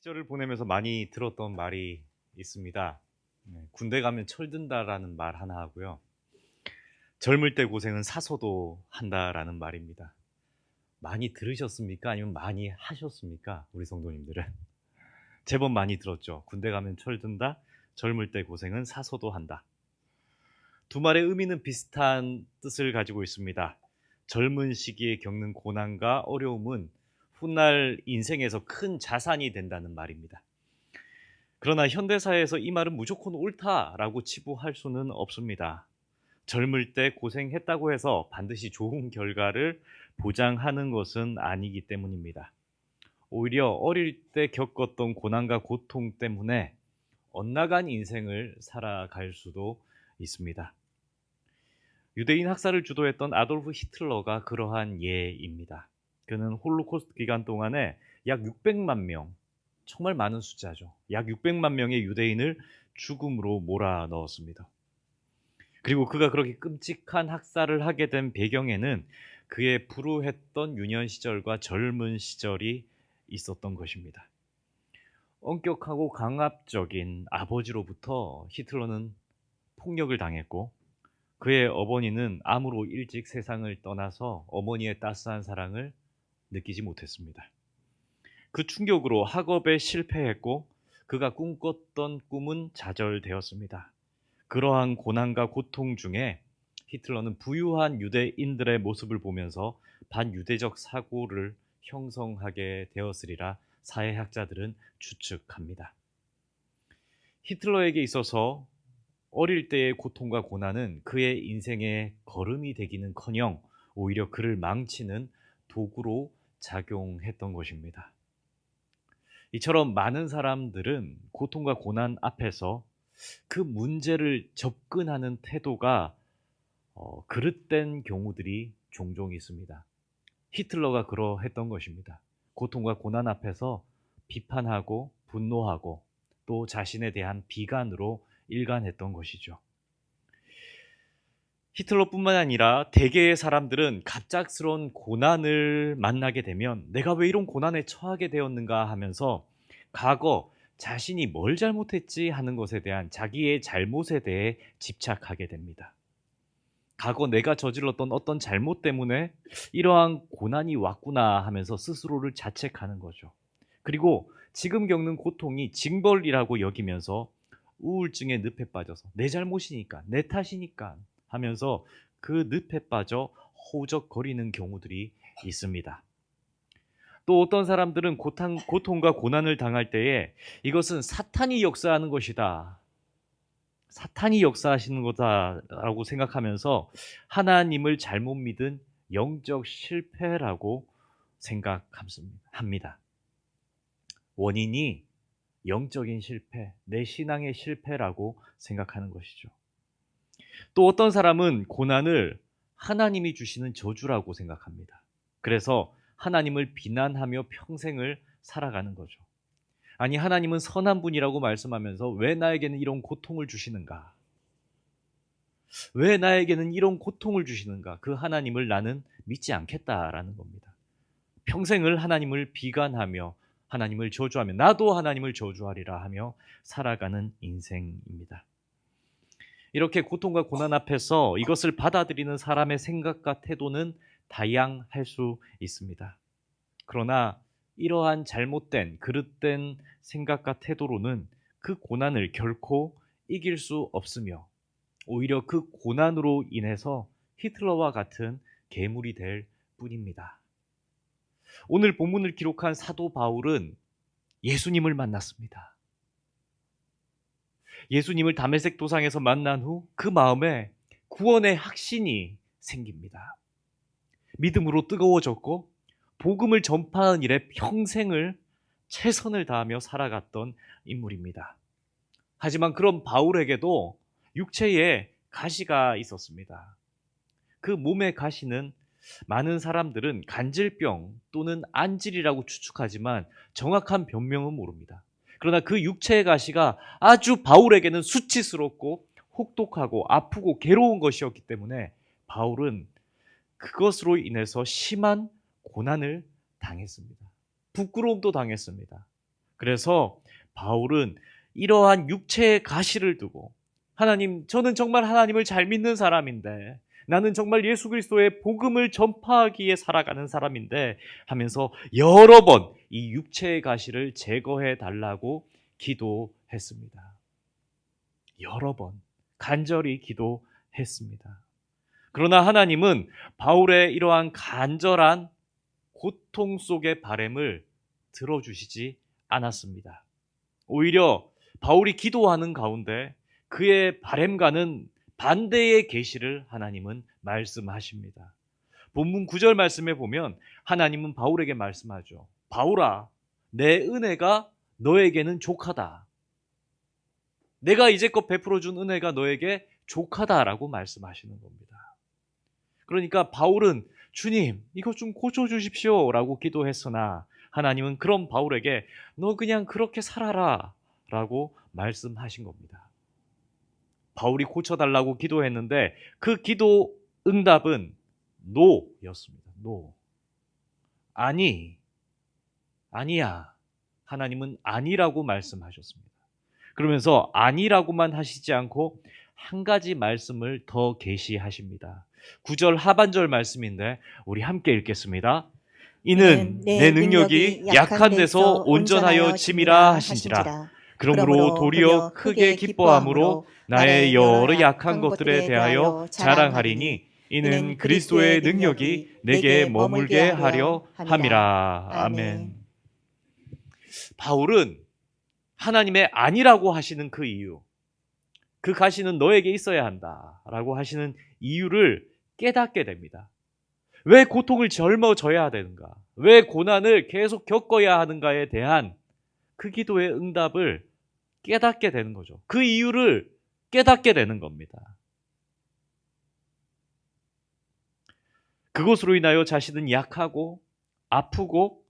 시절을 보내면서 많이 들었던 말이 있습니다. 네, 군대 가면 철든다라는 말 하나 하고요. 젊을 때 고생은 사서도 한다라는 말입니다. 많이 들으셨습니까? 아니면 많이 하셨습니까? 우리 성도님들은. 제법 많이 들었죠. 군대 가면 철든다, 젊을 때 고생은 사서도 한다. 두 말의 의미는 비슷한 뜻을 가지고 있습니다. 젊은 시기에 겪는 고난과 어려움은 훗날 인생에서 큰 자산이 된다는 말입니다. 그러나 현대사회에서 이 말은 무조건 옳다라고 치부할 수는 없습니다. 젊을 때 고생했다고 해서 반드시 좋은 결과를 보장하는 것은 아니기 때문입니다. 오히려 어릴 때 겪었던 고난과 고통 때문에 엇나간 인생을 살아갈 수도 있습니다. 유대인 학살을 주도했던 아돌프 히틀러가 그러한 예입니다. 그는 홀로코스트 기간 동안에 약 600만 명, 정말 많은 숫자죠. 약 600만 명의 유대인을 죽음으로 몰아 넣었습니다. 그리고 그가 그렇게 끔찍한 학살을 하게 된 배경에는 그의 불우했던 유년 시절과 젊은 시절이 있었던 것입니다. 엄격하고 강압적인 아버지로부터 히틀러는 폭력을 당했고 그의 어머니는 암으로 일찍 세상을 떠나서 어머니의 따스한 사랑을 느끼지 못했습니다. 그 충격으로 학업에 실패했고 그가 꿈꿨던 꿈은 좌절되었습니다. 그러한 고난과 고통 중에 히틀러는 부유한 유대인들의 모습을 보면서 반유대적 사고를 형성하게 되었으리라 사회학자들은 추측합니다. 히틀러에게 있어서 어릴 때의 고통과 고난은 그의 인생의 걸음이 되기는커녕 오히려 그를 망치는 도구로 작용했던 것입니다. 이처럼 많은 사람들은 고통과 고난 앞에서 그 문제를 접근하는 태도가 어, 그릇된 경우들이 종종 있습니다. 히틀러가 그러했던 것입니다. 고통과 고난 앞에서 비판하고 분노하고 또 자신에 대한 비관으로 일관했던 것이죠. 히틀러뿐만 아니라 대개의 사람들은 갑작스러운 고난을 만나게 되면 내가 왜 이런 고난에 처하게 되었는가 하면서 과거 자신이 뭘 잘못했지 하는 것에 대한 자기의 잘못에 대해 집착하게 됩니다. 과거 내가 저질렀던 어떤 잘못 때문에 이러한 고난이 왔구나 하면서 스스로를 자책하는 거죠. 그리고 지금 겪는 고통이 징벌이라고 여기면서 우울증에 늪에 빠져서 내 잘못이니까, 내 탓이니까 하면서 그 늪에 빠져 호적거리는 경우들이 있습니다. 또 어떤 사람들은 고통, 고통과 고난을 당할 때에 이것은 사탄이 역사하는 것이다. 사탄이 역사하시는 거다라고 생각하면서 하나님을 잘못 믿은 영적 실패라고 생각합니다. 원인이 영적인 실패, 내 신앙의 실패라고 생각하는 것이죠. 또 어떤 사람은 고난을 하나님이 주시는 저주라고 생각합니다. 그래서 하나님을 비난하며 평생을 살아가는 거죠. 아니, 하나님은 선한 분이라고 말씀하면서 왜 나에게는 이런 고통을 주시는가? 왜 나에게는 이런 고통을 주시는가? 그 하나님을 나는 믿지 않겠다라는 겁니다. 평생을 하나님을 비관하며 하나님을 저주하며 나도 하나님을 저주하리라 하며 살아가는 인생입니다. 이렇게 고통과 고난 앞에서 이것을 받아들이는 사람의 생각과 태도는 다양할 수 있습니다. 그러나 이러한 잘못된, 그릇된 생각과 태도로는 그 고난을 결코 이길 수 없으며 오히려 그 고난으로 인해서 히틀러와 같은 괴물이 될 뿐입니다. 오늘 본문을 기록한 사도 바울은 예수님을 만났습니다. 예수님을 담에색 도상에서 만난 후 그 마음에 구원의 확신이 생깁니다. 믿음으로 뜨거워졌고 복음을 전파하는 일에 평생을 최선을 다하며 살아갔던 인물입니다. 하지만 그런 바울에게도 육체에 가시가 있었습니다. 그 몸의 가시는 많은 사람들은 간질병 또는 안질이라고 추측하지만 정확한 변명은 모릅니다. 그러나 그 육체의 가시가 아주 바울에게는 수치스럽고 혹독하고 아프고 괴로운 것이었기 때문에 바울은 그것으로 인해서 심한 고난을 당했습니다. 부끄러움도 당했습니다. 그래서 바울은 이러한 육체의 가시를 두고 하나님, 저는 정말 하나님을 잘 믿는 사람인데 나는 정말 예수 그리스도의 복음을 전파하기에 살아가는 사람인데 하면서 여러 번 이 육체의 가시를 제거해 달라고 기도했습니다. 여러 번 간절히 기도했습니다. 그러나 하나님은 바울의 이러한 간절한 고통 속의 바램을 들어주시지 않았습니다. 오히려 바울이 기도하는 가운데 그의 바램과는 반대의 계시를 하나님은 말씀하십니다. 본문 9절 말씀에 보면 하나님은 바울에게 말씀하죠. 바울아, 내 은혜가 너에게는 족하다. 내가 이제껏 베풀어 준 은혜가 너에게 족하다라고 말씀하시는 겁니다. 그러니까 바울은 주님, 이것 좀 고쳐 주십시오라고 기도했으나 하나님은 그런 바울에게 너 그냥 그렇게 살아라 라고 말씀하신 겁니다. 바울이 고쳐달라고 기도했는데 그 기도 응답은 노였습니다. 노. 아니, 아니야. 하나님은 아니라고 말씀하셨습니다. 그러면서 아니라고만 하시지 않고 한 가지 말씀을 더 계시하십니다. 9절 하반절 말씀인데 우리 함께 읽겠습니다. 이는 내 능력이 약한 데서 온전하여 짐이라 하신지라. 그러므로 도리어 크게 기뻐함으로 나의 여러 약한 것들에 대하여 자랑하리니 이는 그리스도의 능력이 내게 머물게 하려 함이라. 아멘. 바울은 하나님의 아니라고 하시는 그 이유, 그 가시는 너에게 있어야 한다 라고 하시는 이유를 깨닫게 됩니다. 왜 고통을 젊어져야 되는가? 왜 고난을 계속 겪어야 하는가에 대한 그 기도의 응답을 깨닫게 되는 거죠. 그 이유를 깨닫게 되는 겁니다. 그것으로 인하여 자신은 약하고 아프고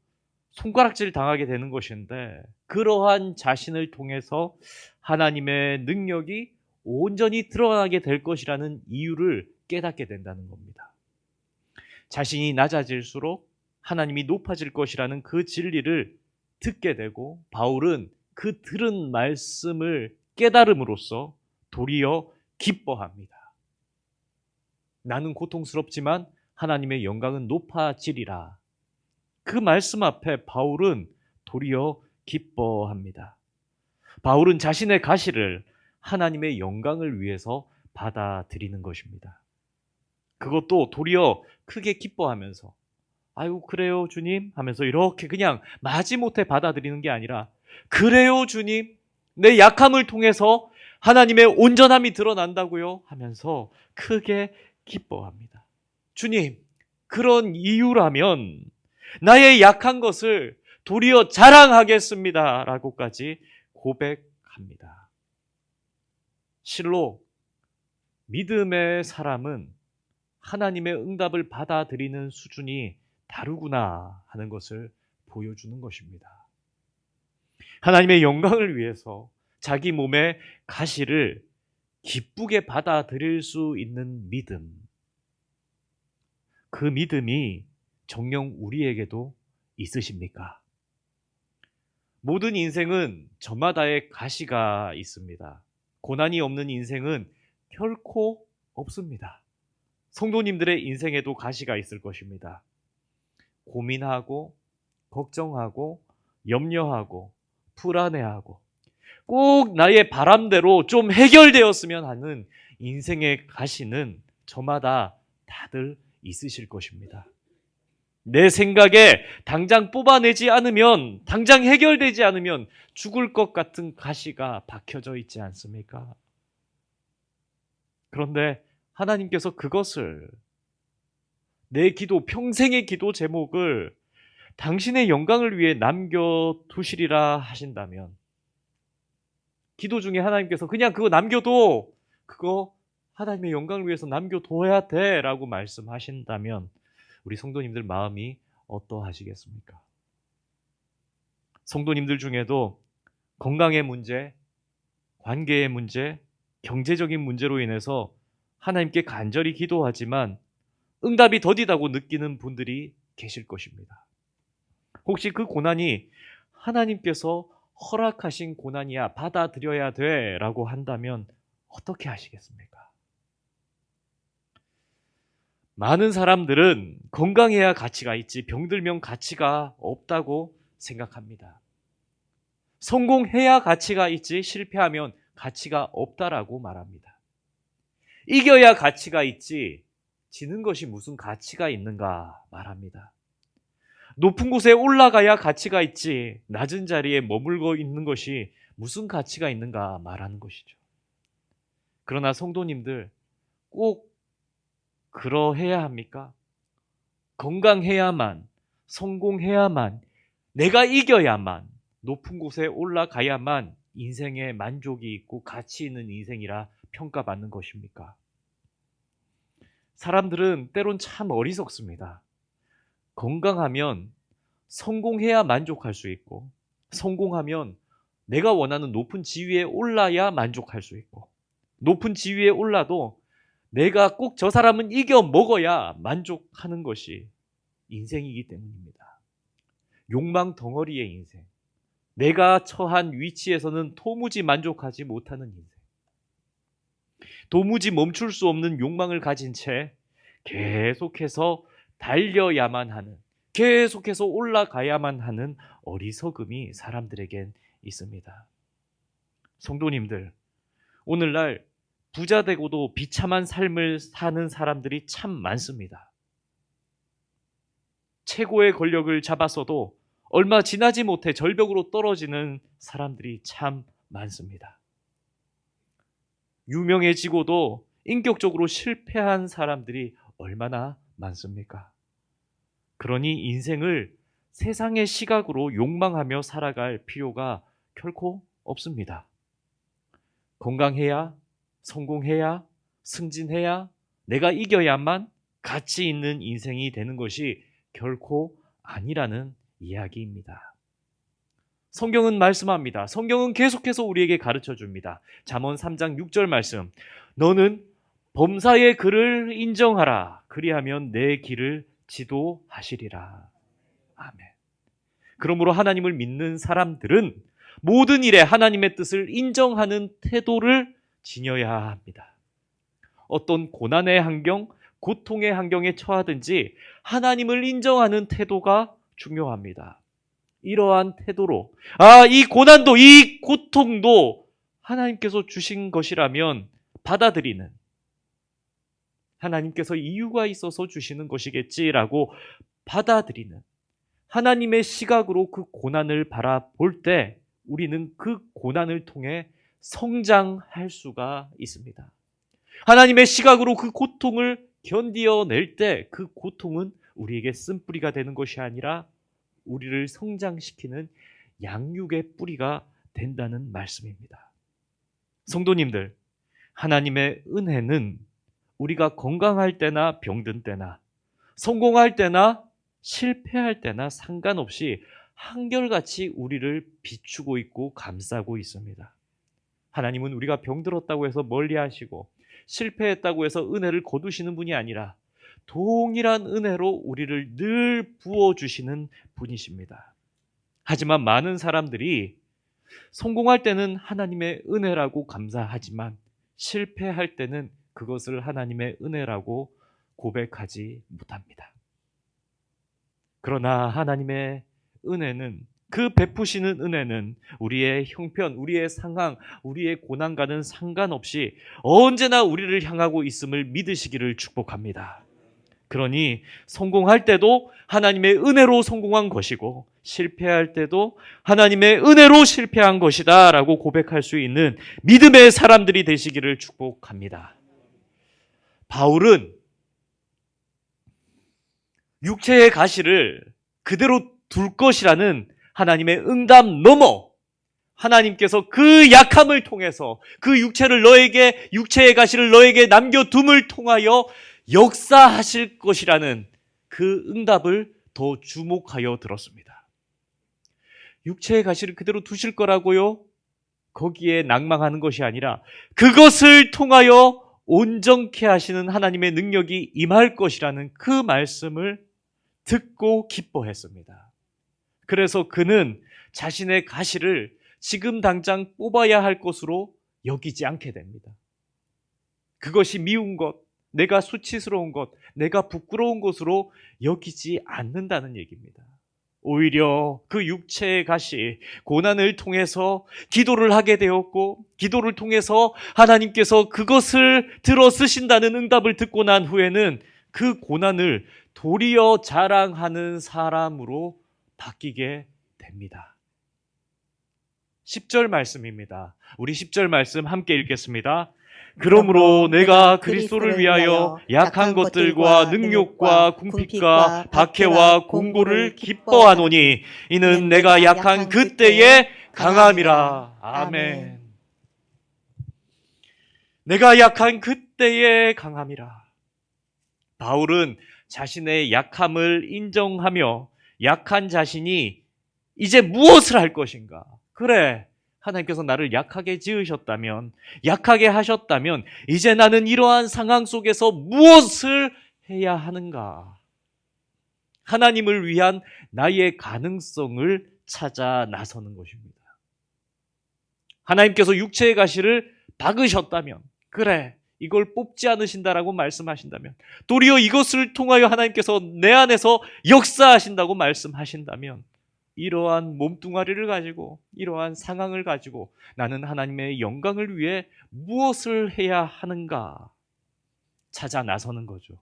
손가락질 당하게 되는 것인데 그러한 자신을 통해서 하나님의 능력이 온전히 드러나게 될 것이라는 이유를 깨닫게 된다는 겁니다. 자신이 낮아질수록 하나님이 높아질 것이라는 그 진리를 듣게 되고 바울은 그 들은 말씀을 깨달음으로써 도리어 기뻐합니다. 나는 고통스럽지만 하나님의 영광은 높아지리라. 그 말씀 앞에 바울은 도리어 기뻐합니다. 바울은 자신의 가시를 하나님의 영광을 위해서 받아들이는 것입니다. 그것도 도리어 크게 기뻐하면서 아유 그래요 주님 하면서 이렇게 그냥 마지못해 받아들이는 게 아니라 그래요 주님 내 약함을 통해서 하나님의 온전함이 드러난다고요 하면서 크게 기뻐합니다. 주님 그런 이유라면 나의 약한 것을 도리어 자랑하겠습니다. 라고까지 고백합니다. 실로 믿음의 사람은 하나님의 응답을 받아들이는 수준이 다르구나 하는 것을 보여주는 것입니다. 하나님의 영광을 위해서 자기 몸의 가시를 기쁘게 받아들일 수 있는 믿음. 그 믿음이 정녕 우리에게도 있으십니까? 모든 인생은 저마다의 가시가 있습니다. 고난이 없는 인생은 결코 없습니다. 성도님들의 인생에도 가시가 있을 것입니다. 고민하고, 걱정하고, 염려하고, 불안해하고, 꼭 나의 바람대로 좀 해결되었으면 하는 인생의 가시는 저마다 다들 있으실 것입니다. 내 생각에 당장 뽑아내지 않으면, 당장 해결되지 않으면 죽을 것 같은 가시가 박혀져 있지 않습니까? 그런데 하나님께서 그것을 내 기도, 평생의 기도 제목을 당신의 영광을 위해 남겨두시리라 하신다면, 기도 중에 하나님께서 그냥 그거 남겨도 그거 하나님의 영광을 위해서 남겨둬야 돼 라고 말씀하신다면, 우리 성도님들 마음이 어떠하시겠습니까? 성도님들 중에도 건강의 문제, 관계의 문제, 경제적인 문제로 인해서 하나님께 간절히 기도하지만 응답이 더디다고 느끼는 분들이 계실 것입니다. 혹시 그 고난이 하나님께서 허락하신 고난이야 받아들여야 돼라고 한다면 어떻게 하시겠습니까? 많은 사람들은 건강해야 가치가 있지 병들면 가치가 없다고 생각합니다. 성공해야 가치가 있지 실패하면 가치가 없다라고 말합니다. 이겨야 가치가 있지 지는 것이 무슨 가치가 있는가 말합니다. 높은 곳에 올라가야 가치가 있지 낮은 자리에 머물고 있는 것이 무슨 가치가 있는가 말하는 것이죠. 그러나 성도님들 꼭 그러해야 합니까? 건강해야만, 성공해야만, 내가 이겨야만, 높은 곳에 올라가야만 인생에 만족이 있고 가치 있는 인생이라 평가받는 것입니까? 사람들은 때론 참 어리석습니다. 건강하면 성공해야 만족할 수 있고, 성공하면 내가 원하는 높은 지위에 올라야 만족할 수 있고, 높은 지위에 올라도 내가 꼭 저 사람은 이겨 먹어야 만족하는 것이 인생이기 때문입니다. 욕망 덩어리의 인생. 내가 처한 위치에서는 도무지 만족하지 못하는 인생. 도무지 멈출 수 없는 욕망을 가진 채 계속해서 달려야만 하는, 계속해서 올라가야만 하는 어리석음이 사람들에겐 있습니다. 성도님들, 오늘날 부자 되고도 비참한 삶을 사는 사람들이 참 많습니다. 최고의 권력을 잡았어도 얼마 지나지 못해 절벽으로 떨어지는 사람들이 참 많습니다. 유명해지고도 인격적으로 실패한 사람들이 얼마나 많습니까? 그러니 인생을 세상의 시각으로 욕망하며 살아갈 필요가 결코 없습니다. 건강해야 성공해야, 승진해야, 내가 이겨야만 가치 있는 인생이 되는 것이 결코 아니라는 이야기입니다. 성경은 말씀합니다. 성경은 계속해서 우리에게 가르쳐 줍니다. 잠언 3장 6절 말씀. 너는 범사의 글을 인정하라. 그리하면 내 길을 지도하시리라. 아멘. 그러므로 하나님을 믿는 사람들은 모든 일에 하나님의 뜻을 인정하는 태도를 지녀야 합니다. 어떤 고난의 환경, 고통의 환경에 처하든지 하나님을 인정하는 태도가 중요합니다. 이러한 태도로, 아, 이 고난도, 이 고통도 하나님께서 주신 것이라면 받아들이는, 하나님께서 이유가 있어서 주시는 것이겠지라고 받아들이는, 하나님의 시각으로 그 고난을 바라볼 때 우리는 그 고난을 통해 성장할 수가 있습니다. 하나님의 시각으로 그 고통을 견디어낼 때 그 고통은 우리에게 쓴 뿌리가 되는 것이 아니라 우리를 성장시키는 양육의 뿌리가 된다는 말씀입니다. 성도님들, 하나님의 은혜는 우리가 건강할 때나 병든 때나 성공할 때나 실패할 때나 상관없이 한결같이 우리를 비추고 있고 감싸고 있습니다. 하나님은 우리가 병들었다고 해서 멀리 하시고 실패했다고 해서 은혜를 거두시는 분이 아니라 동일한 은혜로 우리를 늘 부어주시는 분이십니다. 하지만 많은 사람들이 성공할 때는 하나님의 은혜라고 감사하지만 실패할 때는 그것을 하나님의 은혜라고 고백하지 못합니다. 그러나 하나님의 은혜는 그 베푸시는 은혜는 우리의 형편, 우리의 상황, 우리의 고난과는 상관없이 언제나 우리를 향하고 있음을 믿으시기를 축복합니다. 그러니 성공할 때도 하나님의 은혜로 성공한 것이고 실패할 때도 하나님의 은혜로 실패한 것이다 라고 고백할 수 있는 믿음의 사람들이 되시기를 축복합니다. 바울은 육체의 가시를 그대로 둘 것이라는 하나님의 응답 넘어 하나님께서 그 약함을 통해서 그 육체를 너에게 육체의 가시를 너에게 남겨둠을 통하여 역사하실 것이라는 그 응답을 더 주목하여 들었습니다. 육체의 가시를 그대로 두실 거라고요? 거기에 낭망하는 것이 아니라 그것을 통하여 온전케 하시는 하나님의 능력이 임할 것이라는 그 말씀을 듣고 기뻐했습니다. 그래서 그는 자신의 가시를 지금 당장 뽑아야 할 것으로 여기지 않게 됩니다. 그것이 미운 것, 내가 수치스러운 것, 내가 부끄러운 것으로 여기지 않는다는 얘기입니다. 오히려 그 육체의 가시, 고난을 통해서 기도를 하게 되었고, 기도를 통해서 하나님께서 그것을 들어 쓰신다는 응답을 듣고 난 후에는 그 고난을 도리어 자랑하는 사람으로 바뀌게 됩니다. 10절 말씀입니다. 우리 10절 말씀 함께 읽겠습니다. 그러므로 내가 그리스도를 위하여 약한 것들과 능욕과 궁핍과 박해와 공고를 기뻐하노니 이는 내가 약한 그때에 강함이라. 아멘. 내가 약한 그때에 강함이라. 바울은 자신의 약함을 인정하며 약한 자신이 이제 무엇을 할 것인가? 그래. 하나님께서 나를 약하게 지으셨다면, 약하게 하셨다면, 이제 나는 이러한 상황 속에서 무엇을 해야 하는가? 하나님을 위한 나의 가능성을 찾아 나서는 것입니다. 하나님께서 육체의 가시를 박으셨다면, 그래, 이걸 뽑지 않으신다라고 말씀하신다면, 도리어 이것을 통하여 하나님께서 내 안에서 역사하신다고 말씀하신다면, 이러한 몸뚱아리를 가지고 이러한 상황을 가지고 나는 하나님의 영광을 위해 무엇을 해야 하는가 찾아 나서는 거죠.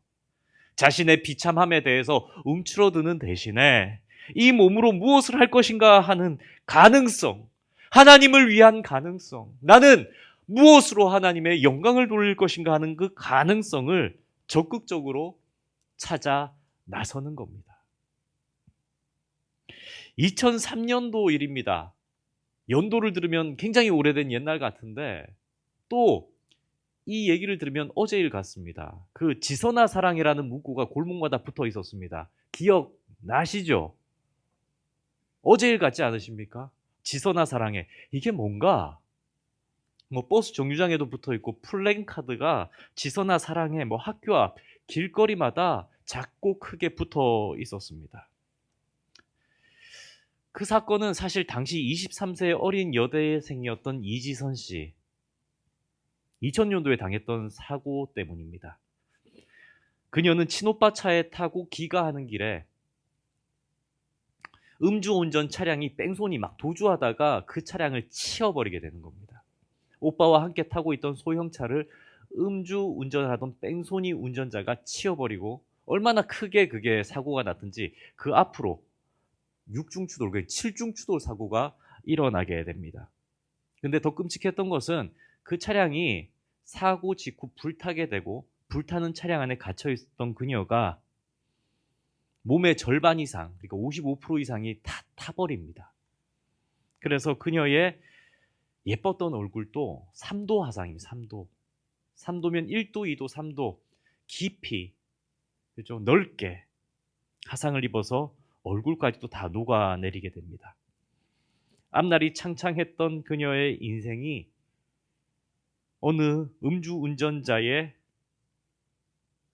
자신의 비참함에 대해서 움츠러드는 대신에 이 몸으로 무엇을 할 것인가 하는 가능성, 하나님을 위한 가능성, 나는 무엇으로 하나님의 영광을 돌릴 것인가 하는 그 가능성을 적극적으로 찾아 나서는 겁니다. 2003년도 일입니다. 연도를 들으면 굉장히 오래된 옛날 같은데 또 이 얘기를 들으면 어제 일 같습니다. 그 지선아 사랑이라는 문구가 골목마다 붙어 있었습니다. 기억 나시죠? 어제 일 같지 않으십니까? 지선아 사랑해. 이게 뭔가? 뭐 버스 정류장에도 붙어 있고 플랜카드가 지선아 사랑해 뭐 학교 앞 길거리마다 작고 크게 붙어 있었습니다. 그 사건은 사실 당시 23세 어린 여대생이었던 이지선 씨 2000년도에 당했던 사고 때문입니다. 그녀는 친오빠 차에 타고 귀가하는 길에 음주운전 차량이 뺑소니 막 도주하다가 그 차량을 치워버리게 되는 겁니다. 오빠와 함께 타고 있던 소형차를 음주운전을 하던 뺑소니 운전자가 치워버리고 얼마나 크게 그게 사고가 났든지 그 앞으로 6중 추돌, 그 7중 추돌 사고가 일어나게 됩니다. 근데 더 끔찍했던 것은 그 차량이 사고 직후 불타게 되고 불타는 차량 안에 갇혀 있었던 그녀가 몸의 절반 이상, 그러니까 55% 이상이 다 타버립니다. 그래서 그녀의 예뻤던 얼굴도 3도 화상입니다. 3도. 3도면 1도, 2도, 3도 깊이 그죠? 넓게 화상을 입어서 얼굴까지도 다 녹아내리게 됩니다. 앞날이 창창했던 그녀의 인생이 어느 음주 운전자의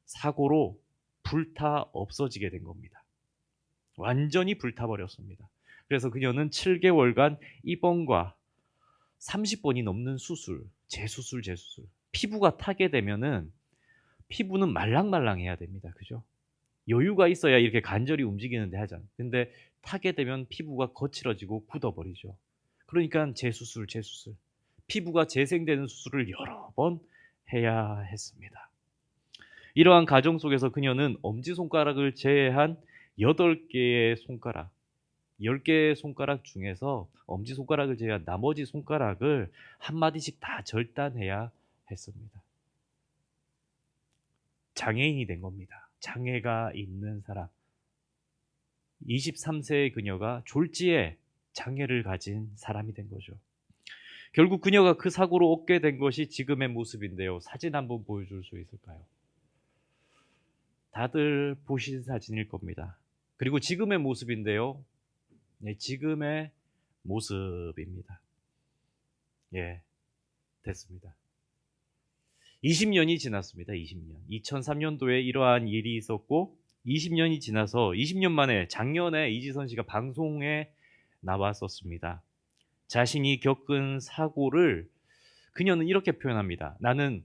사고로 불타 없어지게 된 겁니다. 완전히 불타버렸습니다. 그래서 그녀는 7개월간 입원과 30번이 넘는 수술, 재수술, 재수술. 피부가 타게 되면은 피부는 말랑말랑해야 됩니다. 그죠? 여유가 있어야 이렇게 간절히 움직이는데 하잖아요. 근데 타게 되면 피부가 거칠어지고 굳어버리죠. 그러니까 재수술, 재수술. 피부가 재생되는 수술을 여러 번 해야 했습니다. 이러한 과정 속에서 그녀는 엄지손가락을 제외한 8개의 손가락, 10개의 손가락 중에서 엄지손가락을 제외한 나머지 손가락을 한마디씩 다 절단해야 했습니다. 장애인이 된 겁니다. 장애가 있는 사람. 23세의 그녀가 졸지에 장애를 가진 사람이 된 거죠. 결국 그녀가 그 사고로 얻게 된 것이 지금의 모습인데요. 사진 한번 보여줄 수 있을까요? 다들 보신 사진일 겁니다. 그리고 지금의 모습인데요. 네, 지금의 모습입니다. 예, 됐습니다. 20년이 지났습니다. 20년. 2003년도에 이러한 일이 있었고 20년이 지나서 20년 만에 작년에 이지선 씨가 방송에 나왔었습니다. 자신이 겪은 사고를 그녀는 이렇게 표현합니다. 나는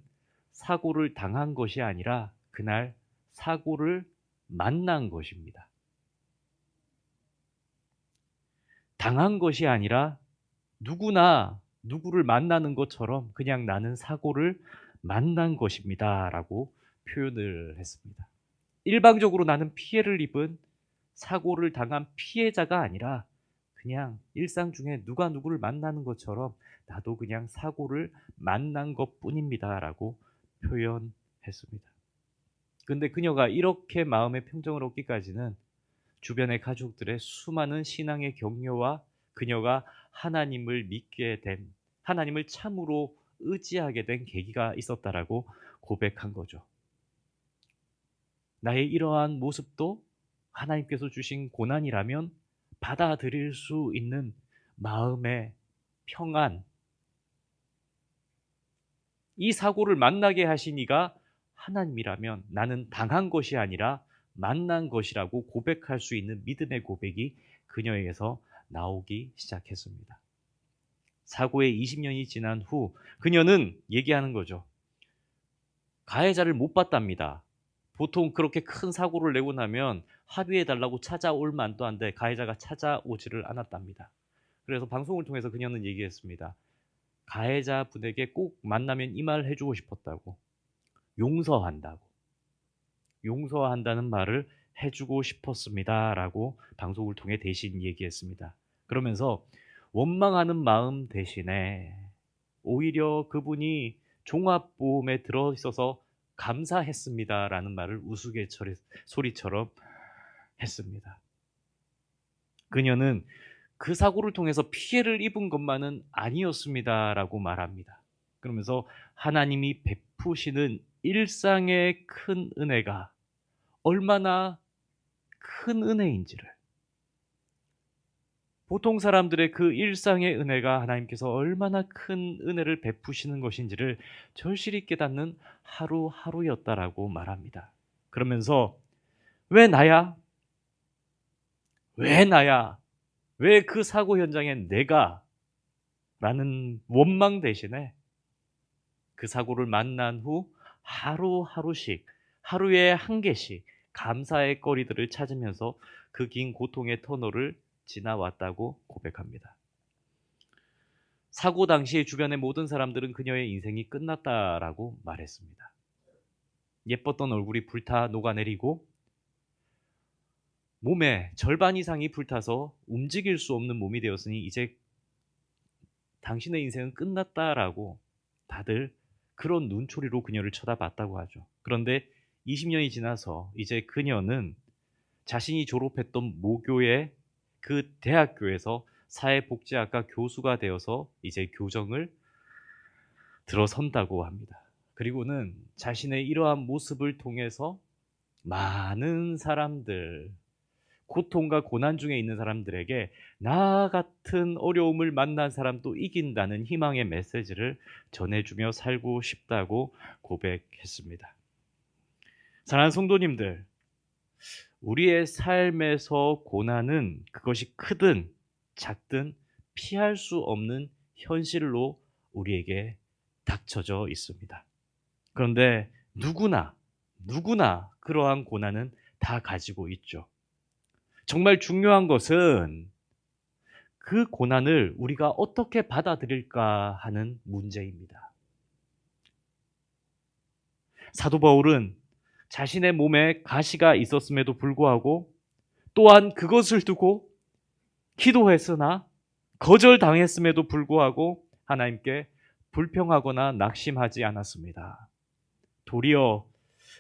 사고를 당한 것이 아니라 그날 사고를 만난 것입니다. 당한 것이 아니라 누구나 누구를 만나는 것처럼 그냥 나는 사고를 만난 것입니다. 라고 표현을 했습니다. 일방적으로 나는 피해를 입은 사고를 당한 피해자가 아니라 그냥 일상 중에 누가 누구를 만나는 것처럼 나도 그냥 사고를 만난 것 뿐입니다. 라고 표현했습니다. 근데 그녀가 이렇게 마음의 평정을 얻기까지는 주변의 가족들의 수많은 신앙의 격려와 그녀가 하나님을 믿게 된, 하나님을 참으로 의지하게 된 계기가 있었다라고 고백한 거죠. 나의 이러한 모습도 하나님께서 주신 고난이라면 받아들일 수 있는 마음의 평안. 이 사고를 만나게 하신 이가 하나님이라면 나는 당한 것이 아니라 만난 것이라고 고백할 수 있는 믿음의 고백이 그녀에게서 나오기 시작했습니다. 사고의 20년이 지난 후 그녀는 얘기하는 거죠. 가해자를 못 봤답니다. 보통 그렇게 큰 사고를 내고 나면 합의해 달라고 찾아올 만도 한데 가해자가 찾아오지를 않았답니다. 그래서 방송을 통해서 그녀는 얘기했습니다. 가해자 분에게 꼭 만나면 이 말을 해주고 싶었다고. 용서한다고. 용서한다는 말을 해주고 싶었습니다. 라고 방송을 통해 대신 얘기했습니다. 그러면서 원망하는 마음 대신에 오히려 그분이 종합보험에 들어 있어서 감사했습니다. 라는 말을 우스갯소리처럼 했습니다. 그녀는 그 사고를 통해서 피해를 입은 것만은 아니었습니다. 라고 말합니다. 그러면서 하나님이 베푸시는 일상의 큰 은혜가 얼마나 큰 은혜인지를 보통 사람들의 그 일상의 은혜가 하나님께서 얼마나 큰 은혜를 베푸시는 것인지를 절실히 깨닫는 하루하루였다라고 말합니다. 그러면서 왜 나야? 왜 나야? 왜 그 사고 현장에 내가? 라는 원망 대신에 그 사고를 만난 후 하루하루씩 하루에 한 개씩 감사의 거리들을 찾으면서 그 긴 고통의 터널을 지나왔다고 고백합니다. 사고 당시 주변의 모든 사람들은 그녀의 인생이 끝났다라고 말했습니다. 예뻤던 얼굴이 불타 녹아내리고 몸의 절반 이상이 불타서 움직일 수 없는 몸이 되었으니 이제 당신의 인생은 끝났다라고 다들 그런 눈초리로 그녀를 쳐다봤다고 하죠. 그런데 20년이 지나서 이제 그녀는 자신이 졸업했던 모교의 그 대학교에서 사회복지학과 교수가 되어서 이제 교정을 들어선다고 합니다. 그리고는 자신의 이러한 모습을 통해서 많은 사람들, 고통과 고난 중에 있는 사람들에게 나 같은 어려움을 만난 사람도 이긴다는 희망의 메시지를 전해주며 살고 싶다고 고백했습니다. 사랑하는 성도님들, 우리의 삶에서 고난은 그것이 크든 작든 피할 수 없는 현실로 우리에게 닥쳐져 있습니다. 그런데 누구나, 누구나 그러한 고난은 다 가지고 있죠. 정말 중요한 것은 그 고난을 우리가 어떻게 받아들일까 하는 문제입니다. 사도 바울은 자신의 몸에 가시가 있었음에도 불구하고 또한 그것을 두고 기도했으나 거절당했음에도 불구하고 하나님께 불평하거나 낙심하지 않았습니다. 도리어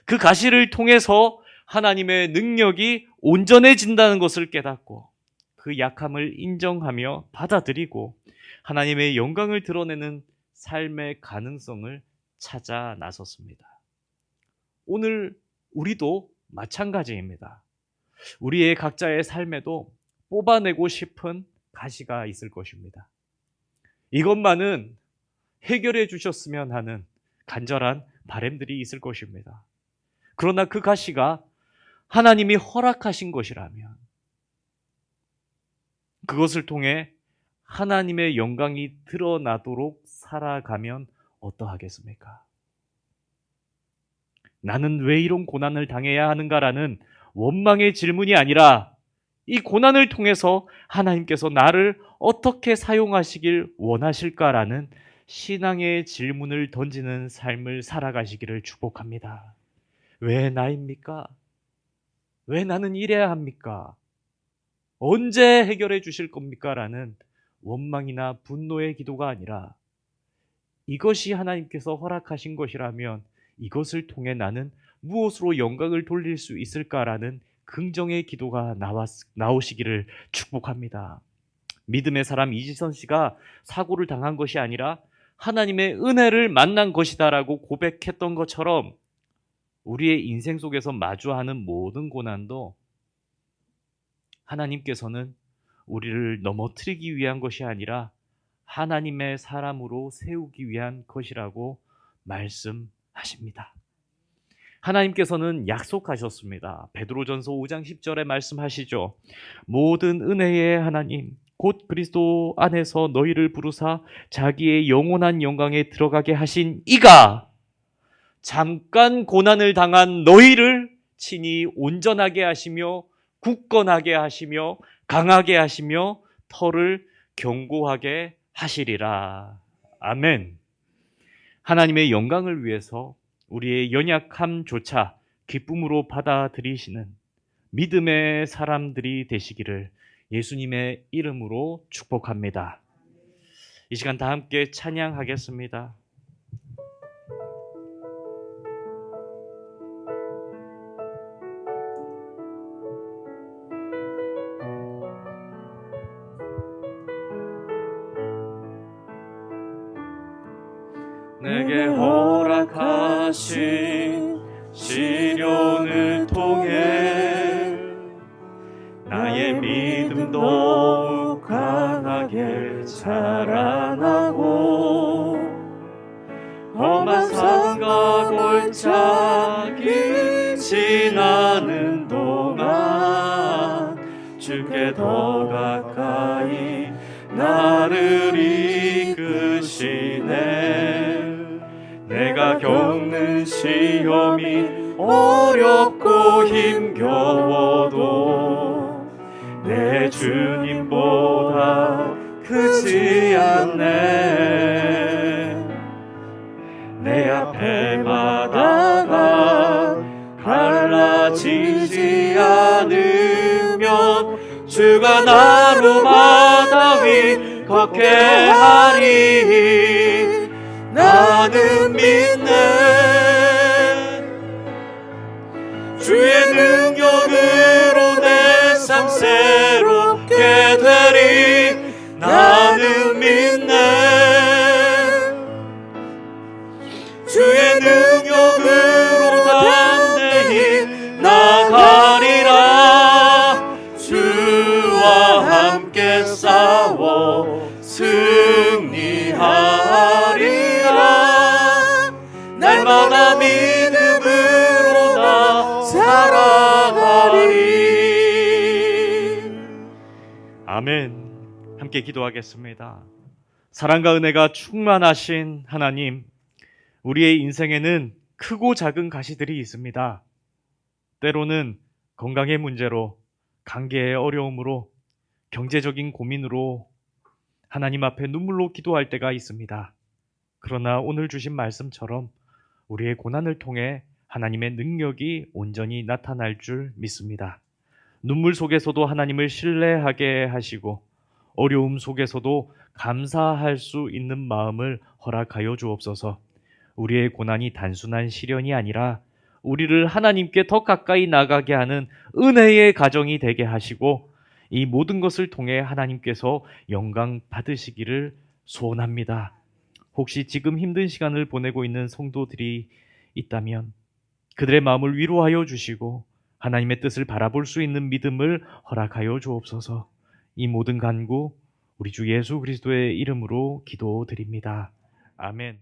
그 가시를 통해서 하나님의 능력이 온전해진다는 것을 깨닫고 그 약함을 인정하며 받아들이고 하나님의 영광을 드러내는 삶의 가능성을 찾아 나섰습니다. 오늘 우리도 마찬가지입니다. 우리의 각자의 삶에도 뽑아내고 싶은 가시가 있을 것입니다. 이것만은 해결해 주셨으면 하는 간절한 바램들이 있을 것입니다. 그러나 그 가시가 하나님이 허락하신 것이라면 그것을 통해 하나님의 영광이 드러나도록 살아가면 어떠하겠습니까? 나는 왜 이런 고난을 당해야 하는가라는 원망의 질문이 아니라 이 고난을 통해서 하나님께서 나를 어떻게 사용하시길 원하실까라는 신앙의 질문을 던지는 삶을 살아가시기를 축복합니다. 왜 나입니까? 왜 나는 이래야 합니까? 언제 해결해 주실 겁니까? 라는 원망이나 분노의 기도가 아니라 이것이 하나님께서 허락하신 것이라면 이것을 통해 나는 무엇으로 영광을 돌릴 수 있을까라는 긍정의 기도가 나왔, 나오시기를 축복합니다. 믿음의 사람 이지선 씨가 사고를 당한 것이 아니라 하나님의 은혜를 만난 것이다라고 고백했던 것처럼 우리의 인생 속에서 마주하는 모든 고난도 하나님께서는 우리를 넘어뜨리기 위한 것이 아니라 하나님의 사람으로 세우기 위한 것이라고 말씀 하십니다. 하나님께서는 약속하셨습니다. 베드로전서 5장 10절에 말씀하시죠. 모든 은혜의 하나님 곧 그리스도 안에서 너희를 부르사 자기의 영원한 영광에 들어가게 하신 이가 잠깐 고난을 당한 너희를 친히 온전하게 하시며 굳건하게 하시며 강하게 하시며 터를 견고하게 하시리라. 아멘. 하나님의 영광을 위해서 우리의 연약함조차 기쁨으로 받아들이시는 믿음의 사람들이 되시기를 예수님의 이름으로 축복합니다. 이 시간 다 함께 찬양하겠습니다. 내게 허락하신 시련을 통해 나의 믿음 더욱 강하게 자라 시험이 어렵고 힘겨워도 내 주님보다 크지 않네. 내 앞에 바다가 갈라지지 않으면 주가 나로 바다 위 걷게 하리. 나는 믿네 주의 능력으로 내 삶 새 아멘 함께 기도하겠습니다 사랑과 은혜가 충만하신 하나님 우리의 인생에는 크고 작은 가시들이 있습니다. 때로는 건강의 문제로, 관계의 어려움으로, 경제적인 고민으로 하나님 앞에 눈물로 기도할 때가 있습니다. 그러나 오늘 주신 말씀처럼 우리의 고난을 통해 하나님의 능력이 온전히 나타날 줄 믿습니다. 눈물 속에서도 하나님을 신뢰하게 하시고 어려움 속에서도 감사할 수 있는 마음을 허락하여 주옵소서. 우리의 고난이 단순한 시련이 아니라 우리를 하나님께 더 가까이 나가게 하는 은혜의 가정이 되게 하시고 이 모든 것을 통해 하나님께서 영광 받으시기를 소원합니다. 혹시 지금 힘든 시간을 보내고 있는 성도들이 있다면 그들의 마음을 위로하여 주시고 하나님의 뜻을 바라볼 수 있는 믿음을 허락하여 주옵소서. 이 모든 간구 우리 주 예수 그리스도의 이름으로 기도드립니다. 아멘.